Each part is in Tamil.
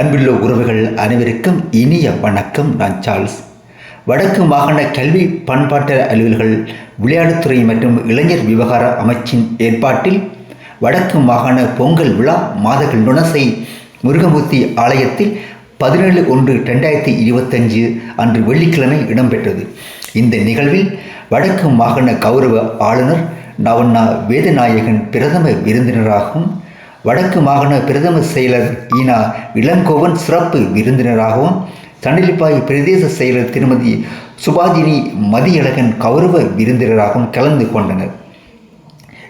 அன்புள்ள உறவுகள் அனைவருக்கும் இனிய வணக்கம். நான் சார்ல்ஸ். வடக்கு மாகாண கல்வி பண்பாட்டு அலுவல்கள் விளையாட்டுத்துறை மற்றும் இளைஞர் விவகார அமைச்சின் ஏற்பாட்டில் வடக்கு மாகாண பொங்கல் விழா மாதகள் நுணசை முருகமூர்த்தி ஆலயத்தில் பதினேழு ஒன்று ரெண்டாயிரத்தி இருபத்தஞ்சு அன்று வெள்ளிக்கிழமை இடம்பெற்றது. இந்த நிகழ்வில் வடக்கு மாகாண கௌரவ ஆளுநர் நவண்ணா வேதநாயகன் பிரதம விருந்தினராகவும் வடக்கு மாகாண பிரதம செயலர் ஈனா இளங்கோவன் சிறப்பு விருந்தினராகவும் தண்டிலிப்பாய் பிரதேச செயலர் திருமதி சுபாஜினி மதியழகன் கௌரவ விருந்தினராகவும் கலந்து கொண்டனர்.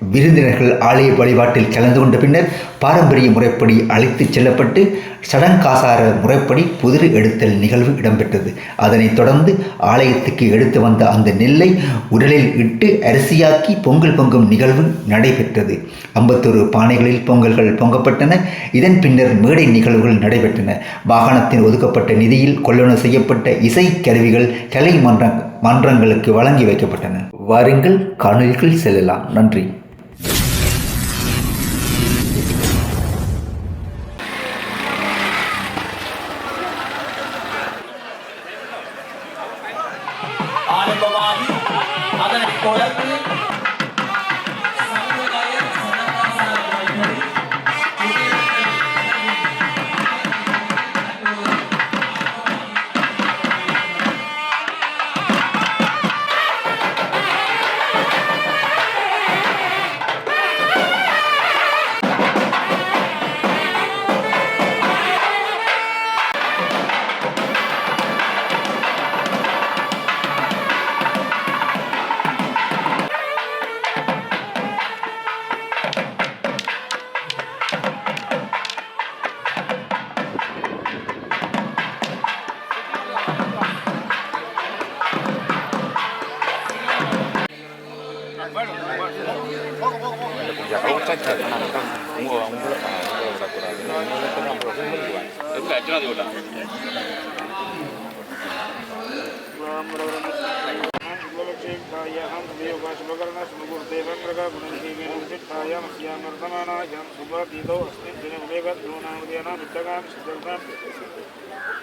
விருந்தினர்கள் ஆலய வழிபாட்டில் கலந்து கொண்ட பின்னர் பாரம்பரிய முறைப்படி அழைத்துச் செல்லப்பட்டு சடங்காசார முறைப்படி புதிர் எடுத்தல் நிகழ்வு இடம்பெற்றது. அதனைத் தொடர்ந்து ஆலயத்துக்கு எடுத்து வந்த அந்த நெல்லை உடலில் இட்டு அரிசியாக்கி பொங்கல் பொங்கும் நிகழ்வு நடைபெற்றது. ஐம்பத்தொரு பானைகளில் பொங்கல்கள் பொங்கப்பட்டன. இதன் பின்னர் மேடை நிகழ்வுகள் நடைபெற்றன. வாகனத்தின் ஒதுக்கப்பட்ட நிதியில் கொள்ளணு செய்யப்பட்ட இசை கருவிகள் கலை மன்ற மன்றங்களுக்கு வழங்கி வைக்கப்பட்டன. வாருங்கள் காணொலிகள் செல்லலாம். நன்றி.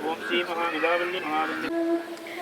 ఓం శ్రీ మహావిదావల్లి మహావల్లి Keren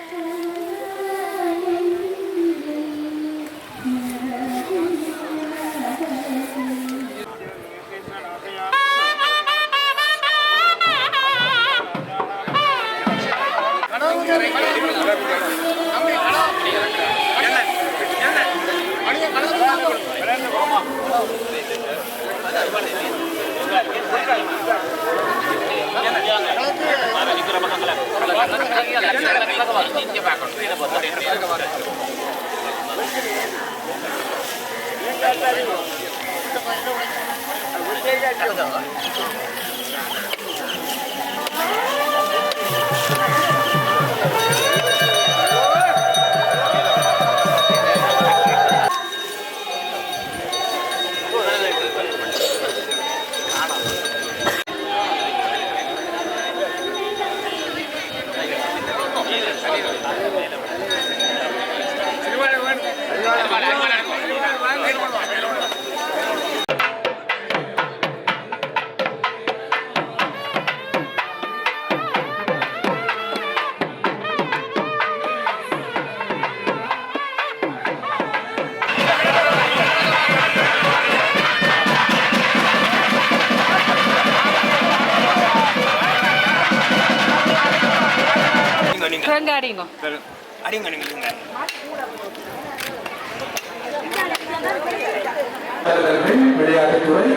விளையாட்டுத்துறை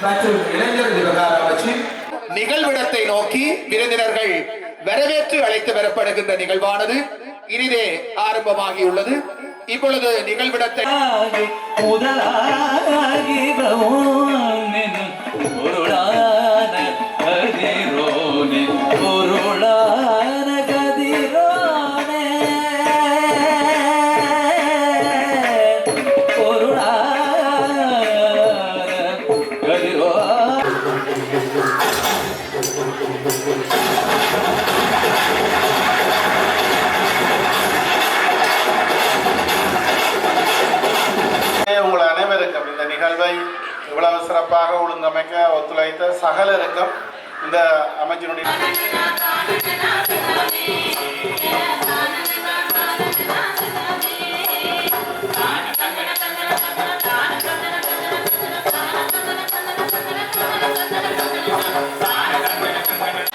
மற்றும் இளைஞர் விவகார அமைச்சு நிகழ்விடத்தை நோக்கி விருந்தினர்கள் வரவேற்று அழைத்து வரப்படுகின்ற நிகழ்வானது இனிதே ஆரம்பமாகியுள்ளது. இப்பொழுது நிகழ்விடத்தை முதலாகி இவ்வளவு சிறப்பாக ஒழுங்கமைக்க ஒத்துழைத்த சகலருக்கும் இந்த அமைச்சினுடைய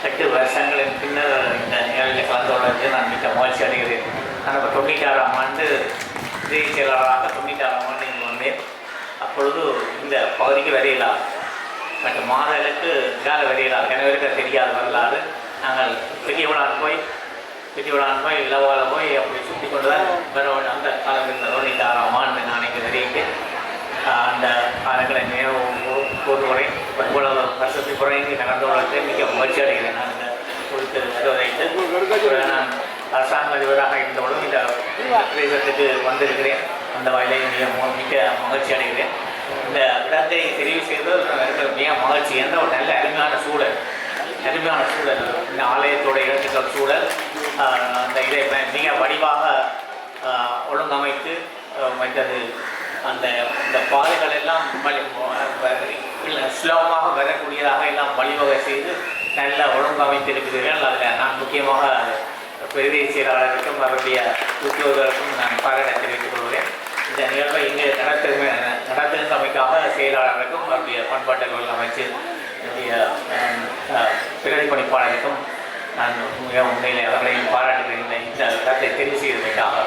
எட்டு வருஷங்களின் பின்னர் இந்த நிகழ்வில் கலந்து கொள்வதற்கு நான் மிக்க மகிழ்ச்சி அடைகிறேன் நான் இப்போ தொண்ணூற்றாறாம் ஆண்டு உதவி செயலாளராக தொண்ணூற்றாறாம் ஆண்டு அப்பொழுது இந்த பகுதிக்கு வரையிலா மற்ற மாதங்களுக்கு கால வரையிலா கணவருக்கு தெரியாத வரலாறு நாங்கள் பெரிய விழான் போய் பெரிய விழான் போய் இலவால போய் அப்படி சுற்றி கொண்டு தான் வர வேண்டும். அந்த காலம் இந்த ஆண்டு நான் இங்கே ஆஹ் அந்த காலங்களை நினைவு கூறுவரை இவ்வளவு வருஷத்துக்கு குறைந்து நடந்து கொள்வதற்கு மிக மகிழ்ச்சி அடைகிறேன். நான் இந்த குறித்து வருவதைத்து நான் அரசாங்க அதிபராக இருந்தவுடன் இந்த பிரதேசத்துக்கு வந்திருக்கிறேன். அந்த வகையில் மிக மிக மிக்க மகிழ்ச்சி அடைகிறேன். இந்த விடத்தை தெரிவு செய்தது எனக்கு மிக மகிழ்ச்சி. என்ற ஒரு நல்ல அருமையான சூழல். அருமையான சூழல். இந்த ஆலயத்தோட இடத்துக்கள் சூழல். அந்த இதை மிக வடிவாக ஒழுங்கமைத்து வைத்தது. அந்த இந்த பாதைகள் எல்லாம் சுலபமாக வரக்கூடியதாக எல்லாம் வழிவகை செய்து நல்ல ஒழுங்கமைத்திருக்கிறீர்கள். அதில் நான் முக்கியமாக பிரதேச செயலாளருக்கும் அவருடைய உத்தியோகர்களுக்கும் நான் பாராட்ட தெரிவித்துக் கொள்கிறேன். இந்த நிகழ்வை இங்கு நடத்து நடத்துகின்றமைக்காக செயலாளருக்கும் அவருடைய பண்பாட்டு அமைச்சர் என்னுடைய ஆஹ், ஆஹ், நான் மிக உண்மையிலே அவர்களையும் பாராட்டுகிறேன். இந்த இந்த இடத்தை தெரிவு செய்தமைக்காக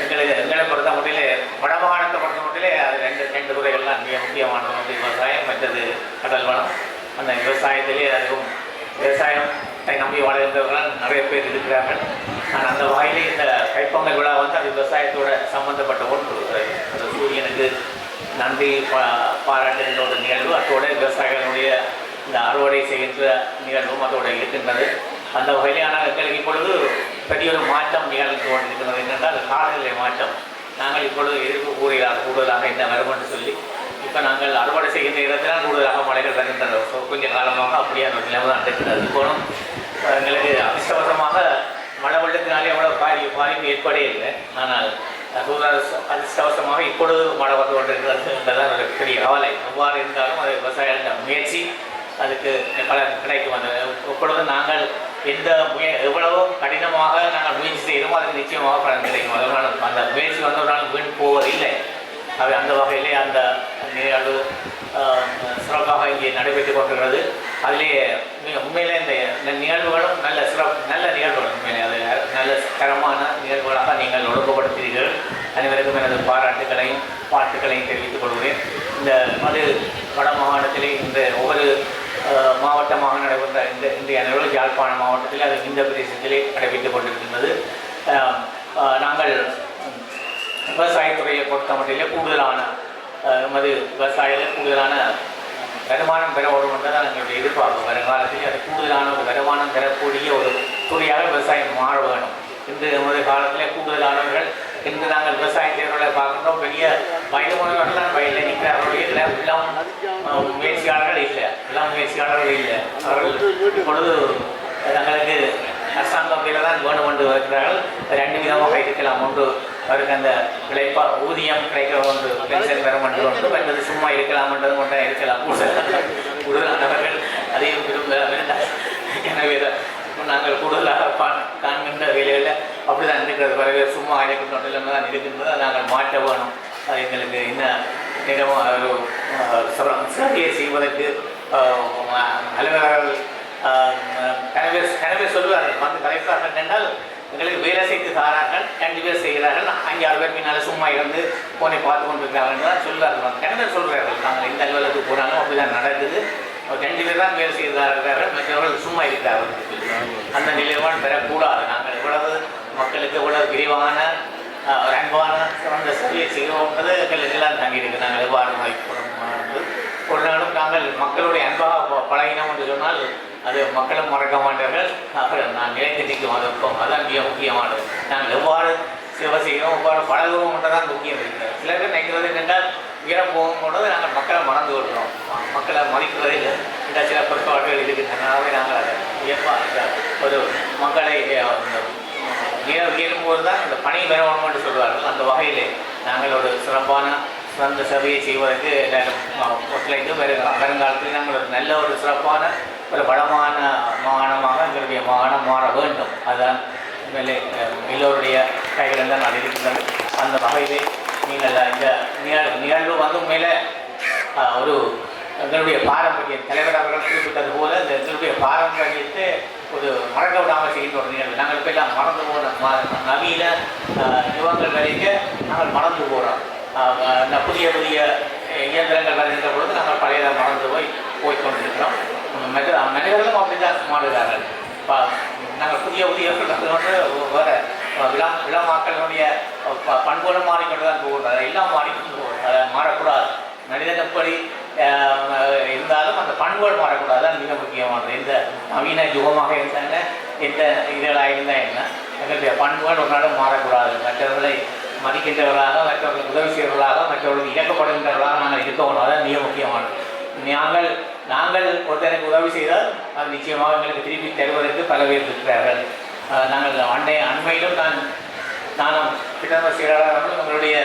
எங்களை எங்களை பொறுத்த மட்டிலே வடமாகாணத்தை பொறுத்த மட்டிலே அது ரெண்டு ரெண்டு துறைகள்லாம் மிக முக்கியமானது வந்து விவசாயம் மற்றது கடல் வளம். அந்த விவசாயத்திலே அதுவும் விவசாயம் நம்பி வாழ்கின்றவர்கள் நிறைய பேர் இருக்கிறார்கள். ஆனால் அந்த வாயிலே இந்த கைப்பொங்கல் விழா வந்து அது விவசாயத்தோட சம்மந்தப்பட்ட ஒன்று அந்த சூரியனுக்கு நன்றி பா பாராட்டுகின்ற ஒரு நிகழ்வு. அதோட விவசாயிகளுடைய இந்த அறுவடை செய்கின்ற நிகழ்வும் அதோட இருக்கின்றது. அந்த வகையிலான எங்களுக்கு இப்பொழுது பெரிய ஒரு மாற்றம் நிகழ்ந்து கொண்டிருக்கிறது. என்னென்றால் காலநிலை மாற்றம். நாங்கள் இப்பொழுது எதிர்ப்பு கூறுகிறார் கூடுதலாக இந்த வரும் என்று சொல்லி இப்போ நாங்கள் அறுவடை செய்கின்ற இடத்தில் கூடுதலாக மழைகள் வருகின்றன. So, கொஞ்சம் காலமாக அப்படியே அந்த நிலைமை தான் இருக்கிறது இப்போதும் எங்களுக்கு அதிர்ஷ்டவசமாக மழை வெள்ளத்தினாலே எவ்வளோ பாதி பாதிப்பு ஏற்படே இல்லை. ஆனால் அதிர்ஷ்டவசமாக இப்பொழுது மழை வந்து கொண்டிருக்கிறது என்பதுதான் ஒரு பெரிய கவலை. எவ்வாறு இருந்தாலும் அது விவசாயிகளின் முயற்சி. அதுக்கு பலன் கிடைக்கும். அந்த இப்பொழுது நாங்கள் எந்த முய எவ்வளவோ கடினமாக நாங்கள் முயற்சி செய்கிறோமோ அதுக்கு நிச்சயமாக பலன் கிடைக்கும். அதனால் அந்த முயற்சி வந்து ஒரு வீண் போவதில்லை. அவை அந்த வகையிலே அந்த நிகழ்வு சிறப்பாக இங்கே நடைபெற்றுக் கொண்டிருக்கிறது. அதிலே மிக உண்மையிலே இந்த இந்த நிகழ்வுகளும் நல்ல சிறப்பு நல்ல நிகழ்வுகள் உண்மையிலே. அது நல்ல தரமான நிகழ்வுகளாக நீங்கள் ஒழுங்குபடுத்துகிறீர்கள். அனைவருக்கும் எனது பாராட்டுகளையும் பாட்டுகளையும் தெரிவித்துக் கொள்கிறேன். இந்த மது வட மாகாணத்திலே இந்த ஒவ்வொரு மாவட்டமாக நடைபெற்ற இந்த இன்றைய நிகழ்வு யாழ்ப்பாண மாவட்டத்தில் அது இந்த பிரதேசத்திலே நடைபெற்றுக் கொண்டிருக்கின்றது. நாங்கள் விவசாயத்துறையை பொறுத்த மட்டிலே கூடுதலான நமது விவசாயிகள் கூடுதலான வருமானம் பெற வேண்டும் என்றுதான் எங்களுடைய எதிர்பார்ப்பு. வருங்காலத்தில் அது கூடுதலான ஒரு வருமானம் பெறக்கூடிய ஒரு துறையாக விவசாயம் மாற வேணும் இந்த முதல் காலத்திலே கூடுதலானவர்கள் இன்று நாங்கள் விவசாய தேர்வுகளை பார்க்கின்றோம். பெரிய வயதுமானவர்கள் தான் வயலில் நிற்கிறார்கள். இல்லை எல்லாம் முயற்சியாளர்கள் இல்லை. எல்லாம் முயற்சியாளர்கள் இல்லை. அவர்கள் இப்பொழுது தங்களுக்கு அரசாங்கம் தான் வேணும் என்று வருகிறார்கள். ரெண்டு விதமாக இருக்கலாம். ஒன்று அவருக்கு அந்த விளைப்பா ஊதியம் கிடைக்க ஒன்று பென்ஷன் பெற வேண்டும் ஒன்று சும்மா இருக்கலாம் மட்டும் இருக்கலாம். கூடுதலானவர்கள் அதையும் விரும்ப வேண்டாம் எனவே நாங்கள் கூடுதலாக பா காண்கின்ற வேலையில் அப்படி தான் இருக்கிறது பிறகு சும்மா இருக்கின்ற இல்லாமல் தான் இருக்கின்றது. நாங்கள் மாற்ற வேணும் அது எங்களுக்கு இன்னும் நிலமும் ஒரு அஹ், செய்வதற்கு அலுவலர்கள் கனவே கனவே சொல்லுவார்கள். வந்து கலைப்பார்கள் என்றால் எங்களுக்கு வேலை செய்து தாரார்கள் ரெண்டு பேர் செய்கிறார்கள். அஞ்சு ஆறு பேர் பின்னால் சும்மா இருந்து போனை பார்த்து கொண்டிருக்கிறார்கள் தான் சொல்லுவார்கள் கனவே சொல்கிறார்கள் நாங்கள் இந்த அலுவலகத்துக்கு போனாலும் அப்படிதான் நடக்குது. ரெண்டு பேர் தான் வேலை செய்கிறார்கள் மற்றவர்கள் சும்மா இருக்கிறார்கள் அந்த நிலைப்பாடு பெறக்கூடாது. நாங்கள் இவ்வளவு மக்களுக்கு இவ்வளவு விரிவான ஒரு அன்பான சிறந்த சேவையை செய்வோம்ன்றது எங்களுக்கு எல்லாம் தங்கியிருக்கு. நாங்கள் எவ்வாறு வாய்ப்பு ஒரு நாளும் நாங்கள் மக்களுடைய அன்பாக பழகினோம் என்று சொன்னால் அது மக்களும் மறக்க மாட்டார்கள். அப்புறம் நான் நிலைத்து நிற்கும் அதற்கும் அதுதான் மிக முக்கியமானது. நாங்கள் எவ்வாறு சேவை செய்கிறோம் எவ்வாறு பழகவும் மட்டும்தான் முக்கியம் இருக்கிறது. சில பேர் நினைக்கிறது என்னென்றால் உயர போகும்போது நாங்கள் மக்களை மறந்து கொள்கிறோம். மக்களை மதிக்கிறதில் இல்லை இந்த சில பொறுப்பாடுகள் இருக்கின்றனவே நாங்கள் அதை வியப்பாக ஒரு மக்களை அஹ், அந்த தான் இந்த பணி பெறணும் என்று சொல்வார்கள். அந்த வகையிலே நாங்கள் ஒரு சிறப்பான அந்த சேவையை செய்வதற்கு எல்லாரும் அஹ், ஒத்துழைத்து வருங்காலத்தில் நாங்கள் ஒரு நல்ல ஒரு சிறப்பான ஒரு வளமான மாகாணமாக எங்களுடைய மாகாணம் மாற வேண்டும். அதுதான் எல்லோருடைய கைகளில் தான் நான் இருக்கின்றது அந்த வகையிலே நீங்கள் இந்த நிகழ் நிகழ்வு வந்து மேலே ஒரு எங்களுடைய பாரம்பரிய தலைவர் அவர்கள் குறிப்பிட்டது போல இந்த எங்களுடைய பாரம்பரியத்தை ஒரு மறக்க விடாமல் செய்கின்ற ஒரு நிகழ்வு. நாங்கள் இப்போ எல்லாம் மறந்து போன நவீன யுவங்கள் வரைக்கும் நாங்கள் மறந்து போகிறோம் இந்த புதிய புதிய இயந்திரங்கள் வருகின்ற பொழுது நாங்கள் பழையதை மறந்து போய் போய் கொண்டிருக்கிறோம். மனித மனிதர்களும் அப்படித்தான் மாறுகிறார்கள் இப்போ நாங்கள் புதிய புதிய வந்து வேறு விழா விழாமாக்களுடைய ப- பண்புகளும் மாறிக்கொண்டு தான் போகின்றது எல்லாம் மாறிக்கொண்டு போகிறது அதை மாறக்கூடாது. மனிதன் எப்படி இருந்தாலும் அந்த பண்புகள் மாறக்கூடாது. தான் மிக முக்கியமானது. எந்த நவீன யுகமாக இருந்தாங்க எந்த இதழாக இருந்தால் என்ன எங்களுடைய பண்புகள் ஒரு நாளும் மாறக்கூடாது. மற்றவர்களை மதிக்கின்றவர்களாக மற்றவர்களுக்கு உதவி செய்வர்களாக மற்றவர்களுக்கு இயக்கப்படுகின்றவர்களாக நாங்கள் இருக்கணும் அதான் மிக முக்கியமானது. நாங்கள் நாங்கள் ஒருத்தருக்கு உதவி செய்தால் அது நிச்சயமாக எங்களுக்கு திருப்பி தருவதற்கு பல பேர் இருக்கிறார்கள். நாங்கள் அண்டை அண்மையிலும் நான் நானும் கிட்டத்தட்ட செயலாளர்களும் எங்களுடைய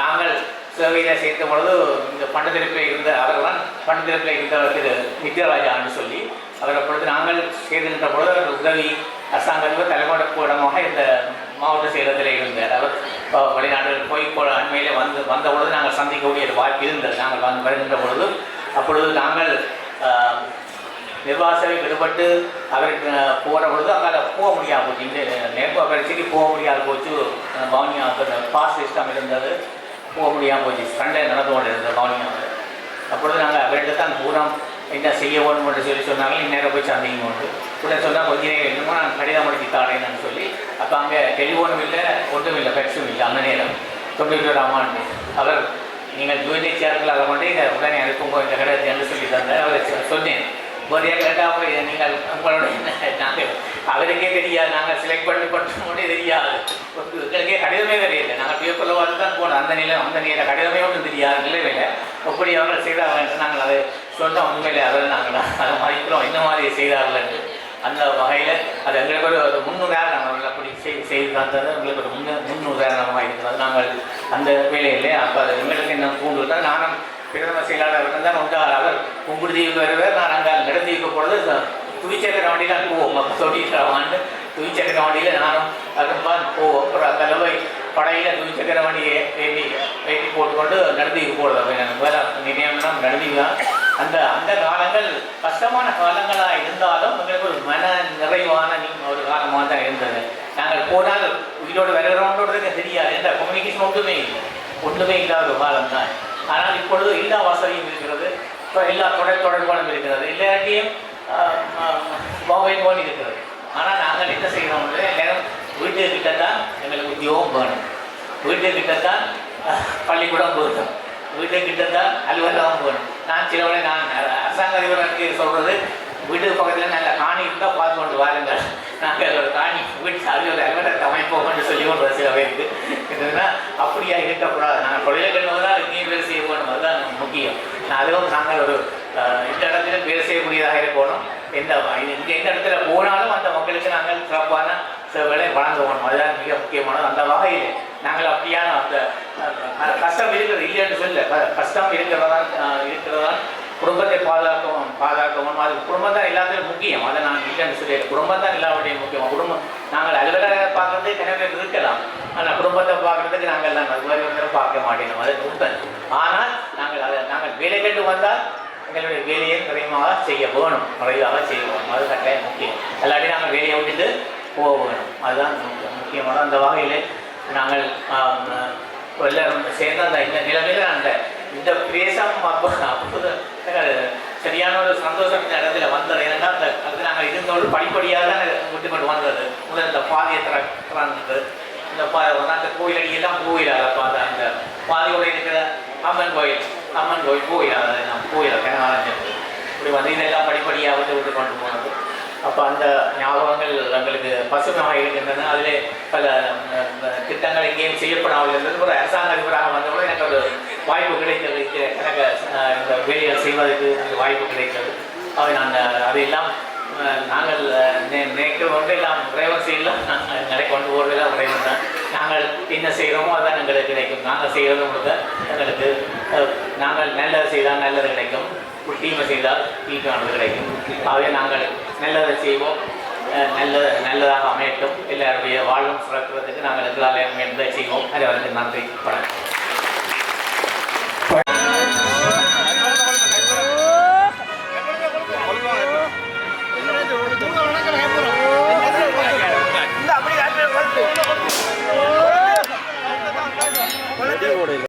நாங்கள் சேவையில் சேர்த்த பொழுது இந்த பண்டத்திருப்பில் இருந்த அவர்தான் பண்டத்திருப்பில் இருந்தவர் திரு நித்யராஜான்னு சொல்லி அவர் அப்பொழுது நாங்கள் செய்திருந்த பொழுது அவர் உதவி அரசாங்கத்தில் தலைமையிடமாக இந்த மாவட்ட செயலகத்தில் இருந்தார். அவர் வெளிநாடுகள் போய் இப்போ அண்மையிலே வந்து வந்த பொழுது நாங்கள் சந்திக்கக்கூடிய ஒரு வாய்ப்பு இருந்தது. நாங்கள் வந்து வருகின்ற பொழுது அப்பொழுது நாங்கள் நிர்வாக சேவை விடுபட்டு அவருக்கு போகிற பொழுது அங்கே போக முடியாமல் போச்சு. இந்த நேர்ப்பு பரீட்சைக்கு போக முடியாது போச்சு. பவுனியா பாஸ் சிஸ்டம் இருந்தது. போக முடியாமல் போச்சு. சண்டை நடந்து கொண்டு இருந்தது பவுனியாவில் அப்பொழுது நாங்கள் அவர்கிட்ட தான் தூரம் என்ன செய்ய வேணும் என்று சொல்லி சொன்னாங்க. இந்நேரம் போய் சந்தைங்க உண்டு. கூட சொன்னால் கொஞ்ச நேரம் என்னமோ நான் கடிதம் அடிச்சு தாரேன்னு சொல்லி அப்போ அங்கே டெலிஃபோனும் இல்லை ஒன்றும் இல்லை பெக்ஸும் இல்லை அந்த நேரம். தொண்ணூற்றி ஒரு ஆண்டு. அவர் நீங்கள் யூஎன்ஹெச்ஆர்கள் அதை கொண்டு இங்கே உடனே அனுப்புங்க இந்த கடிதத்தை என்று சொல்லி தந்தார். அவர் சொன்னேன். ஒரு கேட்டால் போய் நீங்கள் உங்களுடைய நாங்கள் அவருக்கே தெரியாது. நாங்கள் செலக்ட் பண்ணி பண்ணுறோம்னே தெரியாது. எங்களுக்கே கடிதமே தெரியல. நாங்கள் பேப்பரில் வந்து தான் போனோம். அந்த நிலை அந்த நிலை கடிதமே ஒன்றும் தெரியாது. நிலைமையில எப்படி அவர்கள் செய்தார்கள் நாங்கள் அதை சொன்னோம் உண்மையிலே அதில் நாங்கள் அதை மதிக்கிறோம் இந்த மாதிரி செய்தார்கள்? அந்த வகையில் அது எங்களுக்கு ஒரு ஒரு முன்னுதாரணம். அவர்கள் அப்படி செய்து செய்து தந்தது எங்களுக்கு ஒரு முன்னு முன்னுதாரணமாக இருக்கிறது நாங்கள் அந்த வேலையிலே அப்போ அது எங்களுக்கு என்ன பூண்டு நானும் பிரதம செயலாளர் தான் உண்டார். அவர் குங்குடுதீவுக்கு வருவார் நான் அங்கே நெடுந்தீவுக்கு போகிறது துவிச்சக்கர வண்டியில் போவோம். அப்போ சொல்லிட்டு துவிச்சக்கர வண்டியில் நானும் அதுதான் போவோம். அப்புறம் அந்த அளவை படையில் துவிச்சக்கர வண்டியை ஏற்றி வேட்டி போட்டுக்கொண்டு நடுந்தீவுக்கு போடுறது எனக்கு வேற நினைவுனா நடுந்தீவு தான் அந்த அந்த காலங்கள் கஷ்டமான காலங்களாக இருந்தாலும் எங்களுக்கு ஒரு மன நிறைவான ஒரு காலமாக தான் இருந்தது. நாங்கள் போனால் உயிரோடு வருகிறோன்றதுக்கு தெரியாது. எந்த கம்யூனிகேஷன் ஒன்றுமே இல்லை. ஒன்றுமே இல்லாத ஒரு காலம் தான். ஆனால் இப்பொழுது எல்லா வசதியும் இருக்கிறது. இப்போ எல்லா தொடர் தொடர்பாலும் இருக்கிறது. எல்லாத்தையும் மொபைல் போன் இருக்கிறது. ஆனால் நாங்கள் என்ன செய்கிறோம் வந்து எல்லாரும் வீட்டுக்கிட்ட தான் எங்களுக்கு உத்தியோகம் வேணும். வீட்டுக்கிட்ட தான் பள்ளிக்கூடம் போகணும் வீட்டுக்கிட்ட தான் அலுவலகம் போகணும் நான் சிலவளை நான் அரசாங்க அதிபருக்கு சொல்கிறது வீட்டு பக்கத்தில் நல்ல காணி இருந்தால் பார்த்து கொண்டு வாருங்கள் நாங்கள் ஒரு காணி வீட்டு அலுவலக அலுவலகத்தை அமைப்போம்னு சொல்லி கொண்டு சில பேருக்கு. என்னன்னா அப்படியா இருக்கக்கூடாது. நாங்கள் தொழிலை கண்டுவதால் இங்கேயும் வேலை செய்ய போகணும் அதுதான் முக்கியம். நான் அதுவும் நாங்கள் ஒரு இந்த இடத்துல பேர் எந்த இங்கே எந்த இடத்துல போனாலும் அந்த மக்களுக்கு நாங்கள் சிறப்பான சேவைகளை வழங்க வேணும் அதுதான் மிக முக்கியமானது. அந்த வகையில் நாங்கள் அப்படியான அந்த கஷ்டம் இருக்கிறது இல்லைன்னு சொல்ல. கஷ்டம் இருக்கிறதான் இருக்கிறதான் குடும்பத்தை பாதுகாக்கவும் பாதுகாக்கவும் அது குடும்பம் தான் எல்லாத்துலையும் முக்கியம். அதை நான் இல்லைன்னு சொல்லி குடும்பம் தான் எல்லாவற்றையும் முக்கியம். குடும்பம் நாங்கள் அலுவலக பார்க்குறதே கிணறு இருக்கலாம். ஆனால் குடும்பத்தை பார்க்குறதுக்கு நாங்கள் தான். அது மாதிரி வந்து பார்க்க மாட்டேன் அது உண்மை. ஆனால் நாங்கள் அதை நாங்கள் வேலை கண்டு வந்தால் எங்களுடைய வேலையை நிறையமாக செய்ய வேணும். நிறைவாக செய்ய வேணும். அது கட்டாயம் முக்கியம். இல்லாட்டி நாங்கள் வேலையை விட்டுட்டு போக வேணும். அதுதான் முக்கியமான அந்த வகையில் நாங்கள் எல்லாரும் சேர்ந்து அந்த இந்த நிலைமையில அந்த இந்த பிரேசம் அப்போது சரியான ஒரு சந்தோஷம் இந்த இடத்துல வந்தது. ஏன்னா அந்த அது நாங்கள் இருந்தோடு படிப்படியாக தான் விட்டு கொண்டு வந்தது. முதல் இந்த பாதையை திறந்தது இந்த பா அந்த கோயில் அடியெல்லாம் கோயிலாக பார்த்தா அந்த பாதையோடு இருக்கிற அம்மன் கோயில் அம்மன் கோயில் கோயிலாக அதை நான் கோயில் கிணறு இப்படி வந்து இதெல்லாம் படிப்படியாக விட்டு விட்டு கொண்டு போனது. அப்போ அந்த ஞாபகங்கள் எங்களுக்கு பசுமையாக இருக்கின்றன. அதில் பல திட்டங்கள் எங்கேயும் செய்யப்படாமல் இருந்தது. ஒரு அரசாங்க அதிபராக வந்தபோது எனக்கு ஒரு வாய்ப்பு கிடைத்தது. எனக்கு இந்த வேலைகள் செய்வதற்கு அந்த வாய்ப்பு கிடைத்தது. அவை நான் அதையெல்லாம் நாங்கள் நினைக்கிற ஒன்று எல்லாம் விரைவம் செய்யலாம் நாங்கள் எங்களை கொண்டு போவதெல்லாம் விரைவம் தான். நாங்கள் என்ன செய்கிறோமோ அதான் எங்களுக்கு கிடைக்கும். நாங்கள் செய்கிறது முழுக்க எங்களுக்கு நாங்கள் நல்லது செய்தால் நல்லது கிடைக்கும். ஒரு தீமை செய்தால் தீமையானது கிடைக்கும். ஆகவே நாங்கள் நல்லதை செய்வோம். நல்ல நல்லதாக அமையட்டும். எல்லாருடைய வாழும் சுரக்கிறதுக்கு நாங்கள் எங்களால் அமைந்ததை செய்வோம். அதை வந்து நன்றி. வணக்கம்.